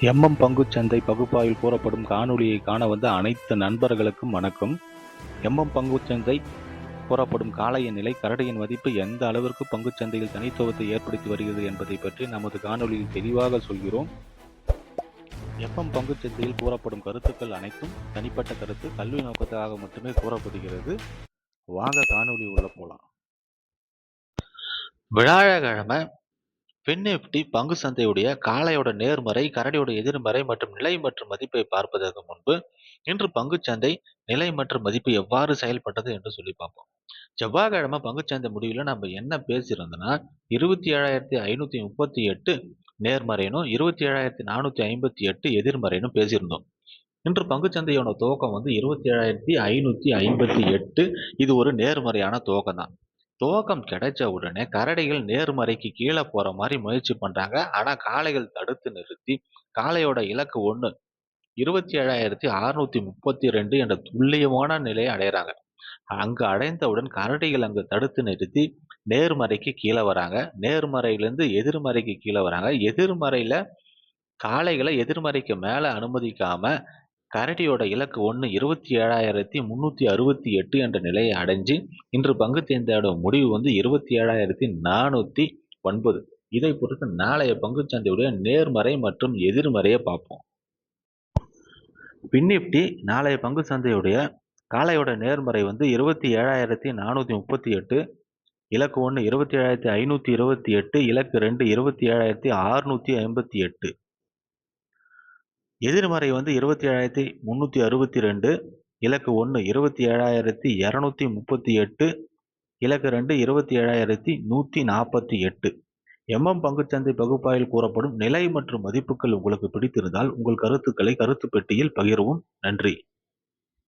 MM பங்குச்சந்தை பகுப்பாய்வில் கூறப்படும் காணொலியை காண வந்த அனைத்து நண்பர்களுக்கும் வணக்கம். எம்எம் பங்குச்சந்தை கூறப்படும் காளையின் நிலை கரடியின் மதிப்பு எந்த அளவிற்கு பங்குச்சந்தையில் தனித்துவத்தை ஏற்படுத்தி வருகிறது என்பதை பற்றி நமது காணொலியில் தெளிவாக சொல்கிறோம். எம்எம் பங்குச்சந்தையில் கூறப்படும் கருத்துக்கள் அனைத்தும் தனிப்பட்ட கருத்து கல்வி நோக்கத்துக்காக மட்டுமே கூறப்படுகிறது. வாங்க காணொலி உள்ள போலாம். வியாழக்கிழமை பின் நிஃப்டி பங்கு சந்தையுடைய காளையோட நேர்மறை கரடியோட எதிர்மறை மற்றும் நிலை மற்றும் மதிப்பை பார்ப்பதற்கு முன்பு இன்று பங்குச்சந்தை நிலை மற்றும் மதிப்பு எவ்வாறு செயல்பட்டது என்று சொல்லி பார்ப்போம். செவ்வாய்க்கிழமை பங்குச்சந்தை முடிவில் நம்ம என்ன பேசியிருந்தோம்னா இருபத்தி ஏழாயிரத்தி ஐநூற்றி முப்பத்தி எட்டு நேர்மறையினும் இருபத்தி ஏழாயிரத்தி நானூற்றி ஐம்பத்தி எட்டு எதிர்மறையினும் பேசியிருந்தோம். இன்று பங்குச்சந்தையோட துவக்கம் வந்து இருபத்தி ஏழாயிரத்தி ஐநூற்றி ஐம்பத்தி எட்டு. இது ஒரு நேர்மறையான துவக்கம் தான் துவக்கம் கிடைச்ச உடனே கரடிகள் நேர்மறைக்கு கீழே போற மாதிரி முயற்சி பண்றாங்க. ஆனா காளைகள் தடுத்து நிறுத்தி காளையோட இலக்கு ஒண்ணு. இருபத்தி ஏழாயிரத்தி அறுநூத்தி முப்பத்தி ரெண்டு என்ற துல்லியமான நிலையை அடைகிறாங்க அங்கு அடைந்தவுடன் கரடிகள் அங்கு தடுத்து நிறுத்தி நேர்மறைக்கு கீழே வராங்க. நேர்மறையிலிருந்து எதிர்மறைக்கு கீழே வராங்க. எதிர்மறையில காளைகளை எதிர்மறைக்கு மேலே அனுமதிக்காம கரடியோட இலக்கு ஒன்று இருபத்தி ஏழாயிரத்தி முந்நூற்றி அறுபத்தி எட்டு என்ற நிலையை அடைஞ்சு இன்று பங்கு தேர்ந்தோட முடிவு வந்து இருபத்தி ஏழாயிரத்தி நானூற்றி ஒன்பது. இதை பொறுத்து நாளைய பங்குச்சந்தையுடைய நேர்மறை மற்றும் எதிர்மறையை பார்ப்போம். பின்னிப்டி நாளைய பங்கு சந்தையுடைய காலையோட நேர்மறை வந்து இருபத்தி ஏழாயிரத்தி நானூற்றி முப்பத்தி எட்டு இலக்கு ஒன்று இருபத்தி ஏழாயிரத்தி ஐநூற்றி இருபத்தி எட்டு இலக்கு ரெண்டு இருபத்தி ஏழாயிரத்தி அறுநூற்றி ஐம்பத்தி எட்டு. எதிர்மறை வந்து இருபத்தி ஏழாயிரத்தி முந்நூற்றி அறுபத்தி ரெண்டு இலக்கு ஒன்று இருபத்தி ஏழாயிரத்தி இரநூத்தி முப்பத்தி எட்டு இலக்கு ரெண்டு இருபத்தி ஏழாயிரத்தி நூற்றி நாற்பத்தி எட்டு. எம்எம் பங்குச்சந்தை பகுப்பாயில் கூறப்படும் நிலை மற்றும் மதிப்புகள் உங்களுக்கு பிடித்திருந்தால் உங்கள் கருத்துக்களை கருத்து பெட்டியில் பகிரவும். நன்றி.